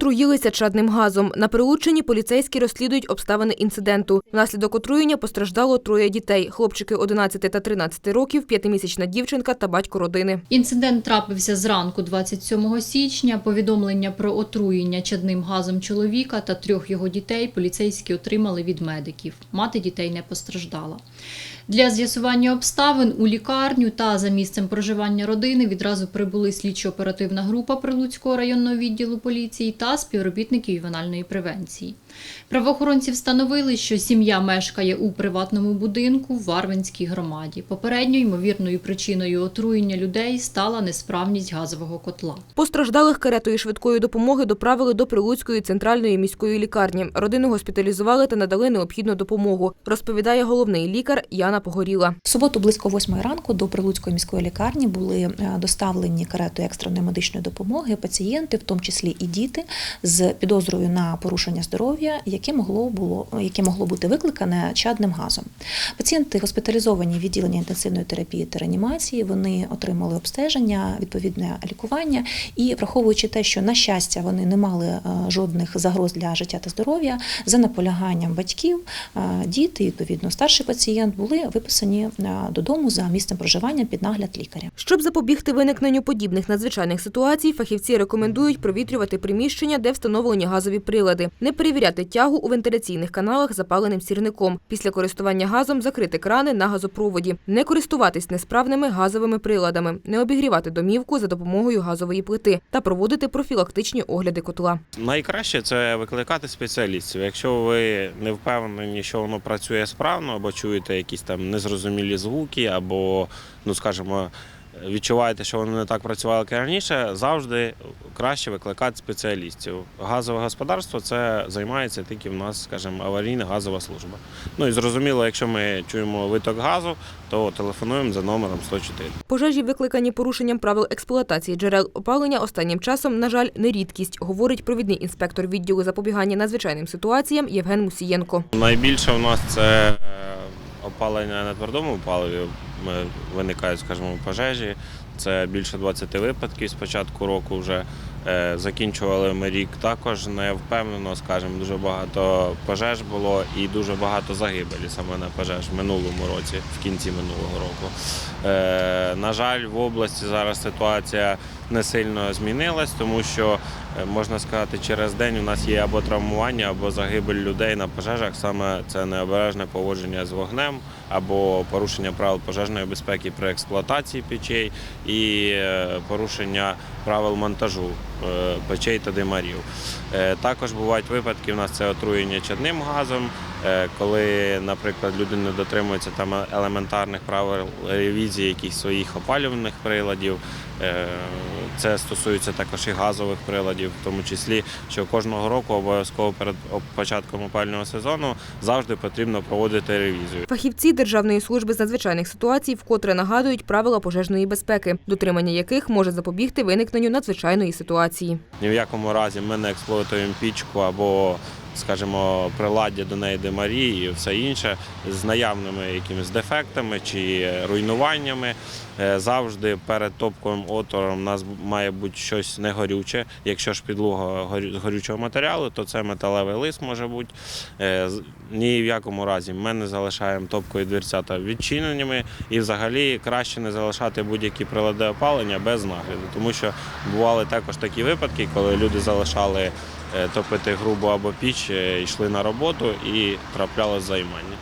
Отруїлися чадним газом. На Прилуччині поліцейські розслідують обставини інциденту. Внаслідок отруєння постраждало троє дітей – хлопчики 11 та 13 років, п'ятимісячна дівчинка та батько родини. Інцидент трапився зранку 27 січня. Повідомлення про отруєння чадним газом чоловіка та трьох його дітей поліцейські отримали від медиків. Мати дітей не постраждала. Для з'ясування обставин у лікарню та за місцем проживання родини відразу прибули слідчо-оперативна група Прилуцького районного відділу поліції та співробітники ювенальної превенції. Правоохоронці встановили, що сім'я мешкає у приватному будинку в Варвинській громаді. Попередньо ймовірною причиною отруєння людей стала несправність газового котла. Постраждалих каретою швидкої допомоги доправили до Прилуцької центральної міської лікарні. Родину госпіталізували та надали необхідну допомогу, розповідає головний лікар Яна Погоріла. В суботу близько 8 ранку до Прилуцької міської лікарні були е, доставлені каретою екстреної медичної допомоги пацієнти, в тому числі і діти, з підозрою на порушення здоров'я, яке могло було яке могло бути викликане чадним газом. Пацієнти госпіталізовані в відділення інтенсивної терапії та реанімації. Вони отримали обстеження, відповідне лікування, і враховуючи те, що на щастя вони не мали е, жодних загроз для життя та здоров'я, за наполяганням батьків, е, діти, відповідно, старший пацієнт були виписані е, додому за місцем проживання під нагляд лікаря. Щоб запобігти виникненню подібних надзвичайних ситуацій, фахівці рекомендують провітрювати приміщення, де встановлені газові прилади, не перевіряти тягу у вентиляційних каналах запаленим сірником. Після користування газом закрити крани на газопроводі, не користуватись несправними газовими приладами, не обігрівати домівку за допомогою газової плити та проводити профілактичні огляди котла. Найкраще це викликати спеціалістів. Якщо ви не впевнені, що воно працює справно, або чуєте якісь там незрозумілі звуки, або, ну скажімо, відчуваєте, що воно не так працювало, як раніше, завжди краще викликати спеціалістів. Газове господарство це займається тільки в нас, скажімо, аварійна газова служба. Ну і зрозуміло, якщо ми чуємо виток газу, то телефонуємо за номером 104. Пожежі, викликані порушенням правил експлуатації джерел опалення, останнім часом, на жаль, не рідкість, говорить провідний інспектор відділу запобігання надзвичайним ситуаціям Євген Мусієнко. Найбільше в нас це опалення на твердому паливі. Виникають, скажімо, пожежі. Це більше 20 випадків з початку року вже. Е, Закінчували ми рік також не впевнено, скажімо, дуже багато пожеж було і дуже багато загибелі саме на пожеж в минулому році, в кінці минулого року. Е, На жаль, в області зараз ситуація не сильно змінилась, тому що е, можна сказати, через день у нас є або травмування, або загибель людей на пожежах. Саме це необережне поводження з вогнем або порушення правил пожежної безпеки при експлуатації печей і порушення правил монтажу печей та димарів. Е, Також бувають випадки, у нас це отруєння чадним газом, е, коли, наприклад, люди не дотримуються там елементарних правил ревізії якихось своїх опалювальних приладів. Е, Це стосується також і газових приладів, в тому числі, що кожного року обов'язково перед початком опального сезону завжди потрібно проводити ревізію. Фахівці Державної служби з надзвичайних ситуацій вкотре нагадують правила пожежної безпеки, дотримання яких може запобігти виникненню надзвичайної ситуації. Ні в якому разі ми не експлуатуємо пічку або, скажімо, приладдя до неї димарі і все інше з наявними якимись дефектами чи руйнуваннями. Е, Завжди перед топковим отвором у нас має бути щось негорюче. Якщо ж підлога з горючого матеріалу, то це металевий лист може бути. Е, Ні в якому разі ми не залишаємо топкові дверцята відчиненими і взагалі краще не залишати будь-які прилади опалення без нагляду, тому що бували також такі випадки, коли люди залишали е, топити грубу або піч, йшли на роботу і трапляли займання.